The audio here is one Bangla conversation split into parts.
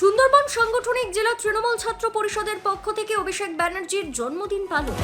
সুন্দরবন সাংগঠনিক জেলা তৃণমূল ছাত্র পরিষদের পক্ষ থেকে অভিষেক ব্যানার্জির জন্মদিন পালন।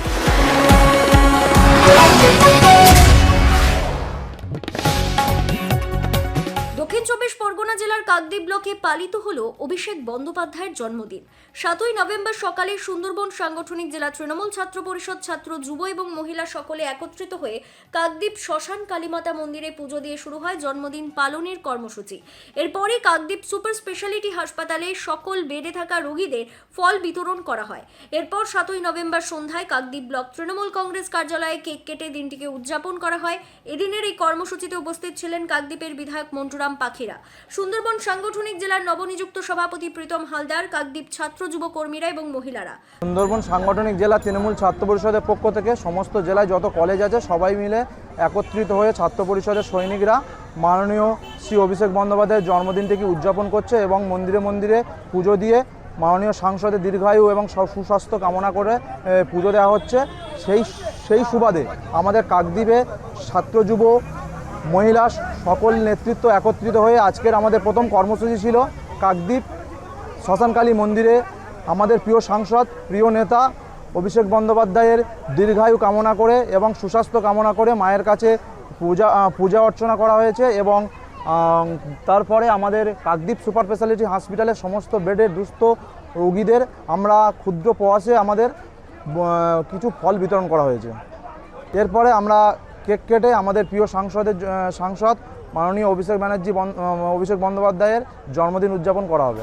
কাকদ্বীপ ব্লকে পালিত হল অভিষেক বন্দ্যোপাধ্যায়ের জন্মদিন। সাতই নভেম্বর সকালে সুন্দরবন সাংগঠনিক জেলা তৃণমূল ছাত্র পরিষদ ছাত্র, যুব এবং মহিলা সকলে একত্রিত হয়ে কাকদ্বীপ শ্মশান কালীমাতা মন্দিরে পুজো দিয়ে শুরু হয় জন্মদিন পালনের কর্মসূচি। এরপরই কাকদ্বীপ সুপার স্পেশালিটি হাসপাতালে সকল বেডে থাকা রোগীদের ফল বিতরণ করা হয়। এরপর সাতই নভেম্বর সন্ধ্যায় কাকদ্বীপ ব্লক তৃণমূল কংগ্রেস কার্যালয়ে কেক কেটে দিনটিকে উদযাপন করা হয়। এদিনের এই কর্মসূচিতে উপস্থিত ছিলেন কাকদ্বীপের বিধায়ক মন্টুরাম পাখিরা। সুন্দরবন সাংগঠনিক জেলার নবনিযুক্ত সভাপতি প্রীতম হালদার, কাকদ্বীপ ছাত্র, যুব কর্মীরা এবং মহিলারা। সুন্দরবন সাংগঠনিক জেলা তৃণমূল ছাত্র পরিষদের পক্ষ থেকে সমস্ত জেলায় যত কলেজ আছে, সবাই মিলে একত্রিত হয়ে ছাত্র পরিষদের সৈনিকরা মাননীয় শ্রী অভিষেক বন্দ্যোপাধ্যায়ের জন্মদিনটিকে উদযাপন করছে এবং মন্দিরে মন্দিরে পুজো দিয়ে মাননীয় সাংসদের দীর্ঘায়ু এবং সুস্বাস্থ্য কামনা করে পুজো দেওয়া হচ্ছে। সেই সেই সুবাদে আমাদের কাকদ্বীপে ছাত্র, যুব মহিলা সকল নেতৃত্ব একত্রিত হয়ে আজকের আমাদের প্রথম কর্মসূচি ছিল কাকদ্বীপ শ্মশানকালী মন্দিরে আমাদের প্রিয় সাংসদ, প্রিয় নেতা অভিষেক বন্দ্যোপাধ্যায়ের দীর্ঘায়ু কামনা করে এবং সুস্বাস্থ্য কামনা করে মায়ের কাছে পূজা পূজা অর্চনা করা হয়েছে এবং তারপরে আমাদের কাকদ্বীপ সুপার স্পেশালিটি হসপিটালের সমস্ত বেডের দুস্থ রোগীদের আমরা ক্ষুদ্র প্রয়াসে আমাদের কিছু ফল বিতরণ করা হয়েছে। এরপরে আমরা কেক কেটে আমাদের প্রিয় সাংসদের সাংসদ মাননীয় অভিষেক ব্যানার্জি বন- অভিষেক বন্দ্যোপাধ্যায়ের জন্মদিন উদযাপন করা হবে।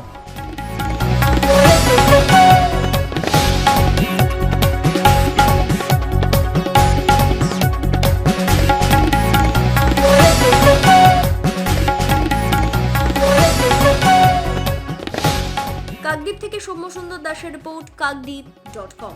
কাকদ্বীপ থেকে সৌম্য সুন্দর দাসের রিপোর্ট কাকদ্বীপ ডট কম